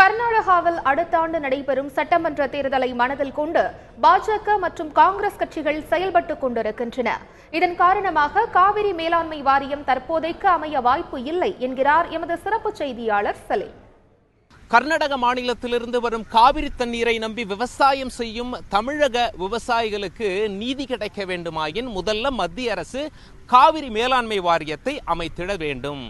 கர்நாடகாவில் அடுத்த ஆண்டு நடைபெறும் சட்டமன்ற தேர்தலை மனதில் கொண்டு பாஜக மற்றும் காங்கிரஸ் கட்சிகள் செயல்பட்டுக் கொண்டிருக்கின்றன. இதன் காரணமாக காவிரி மேலாண்மை வாரியம் தற்போதைக்கு அமைய வாய்ப்பு இல்லை என்கிறார் எமது சிறப்பு செய்தியாளர் சலீம். கர்நாடக மாநிலத்திலிருந்து வரும் காவிரி தண்ணீரை நம்பி விவசாயம் செய்யும் தமிழக விவசாயிகளுக்கு நீதி கிடைக்க வேண்டுமாயின் முதல்ல மத்திய அரசு காவிரி மேலாண்மை வாரியத்தை அமைத்திட வேண்டும்.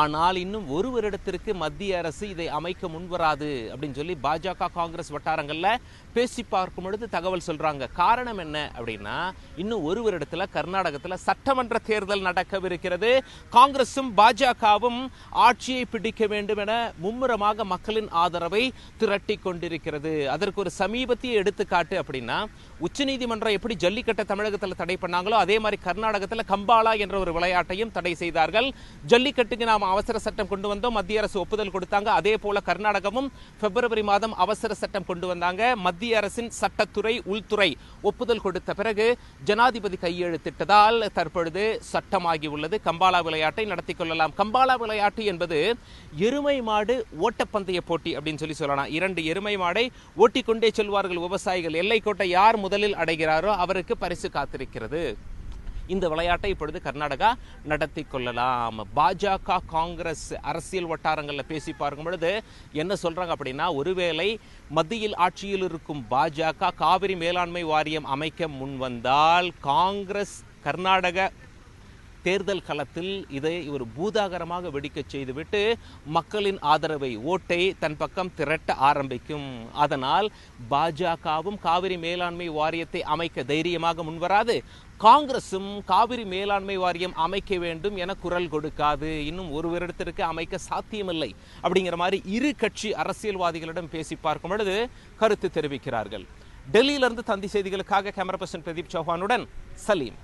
ஆனால் இன்னும் ஒரு வருடத்திற்கு மத்திய அரசு இதை அமைக்க முன்வராது அப்படின்னு சொல்லி பாஜக காங்கிரஸ் வட்டாரங்களில் பேசி பார்க்கும் பொழுது தகவல் சொல்றாங்க. காரணம் என்ன அப்படின்னா இன்னும் ஒரு வருடத்தில் கர்நாடகத்தில் சட்டமன்ற தேர்தல் நடக்கவிருக்கிறது. காங்கிரஸும் பாஜகவும் ஆட்சியை பிடிக்க வேண்டும் என மும்முரமாக மக்களின் ஆதரவை திரட்டி கொண்டிருக்கிறது. அதற்கு ஒரு சமீபத்திய எடுத்துக்காட்டு அப்படின்னா உச்சநீதிமன்றம் எப்படி ஜல்லிக்கட்டை தமிழகத்தில் தடை பண்ணாங்களோ அதே மாதிரி கர்நாடகத்தில் கம்பா என்ற ஒரு விளையாட்டையும் தடை செய்தார்கள். ஜல்லிக்கட்டுக்கு நாம் அவசர சட்டம் கொண்டு வந்தோம். மத்திய அரசு ஒப்புதல் கொடுத்தாங்க. அதே போல கர்நாடகமும் பிப்ரவரி மாதம் அவசர சட்டம் கொண்டு வந்தாங்க. மத்திய அரசின் சட்டத்துறை உள்துறை ஒப்புதல் கொடுத்த பிறகு ஜனாதிபதி கையெழுத்திட்டதால் தற்பொழுது சட்டமாகி உள்ளது கம்பாலா விளையாட்டை நடத்தி கொள்ளலாம். கம்பாலா விளையாட்டு என்பது எருமை மாடு ஓட்டப்பந்தய போட்டி அப்படின்னு சொல்லி சொல்லலாம். இரண்டு எருமை மாடை ஓட்டிக்கொண்டே செல்வார்கள் விவசாயிகள். எல்லைக்கோட்டை யார் முதலில் அடைகிறாரோ அவருக்கு பரிசு காத்திருக்கிறது. இந்த விளையாட்டை இப்பொழுது கர்நாடகா நடத்தி கொள்ளலாம். பாஜக காங்கிரஸ் அரசியல் வட்டாரங்களில் பேசி பார்க்கும் பொழுது என்ன சொல்றாங்க அப்படின்னா ஒருவேளை மத்தியில் ஆட்சியில் இருக்கும் பாஜக காவிரி மேலாண்மை வாரியம் அமைக்க முன்வந்தால் காங்கிரஸ் கர்நாடக தேர்தல் களத்தில் இதை ஒரு பூதாகரமாக வெடிக்கச் செய்துவிட்டு மக்களின் ஆதரவை ஓட்டை தன் பக்கம் திரட்ட ஆரம்பிக்கும். அதனால் பாஜகவும் காவிரி மேலாண்மை வாரியத்தை அமைக்க தைரியமாக முன்வராது. காங்கிரசும் காவிரி மேலாண்மை வாரியம் அமைக்க வேண்டும் என குரல் கொடுக்காது. இன்னும் ஒரு வருடத்திற்கு அமைக்க சாத்தியமில்லை அப்படிங்கிற மாதிரி இரு கட்சி அரசியல்வாதிகளிடம் பேசி பார்க்கும் பொழுது கருத்து தெரிவிக்கிறார்கள். டெல்லியிலிருந்து தந்தி செய்திகளுக்காக கேமரா பர்சன் பிரதீப் சௌஹானுடன் சலீம்.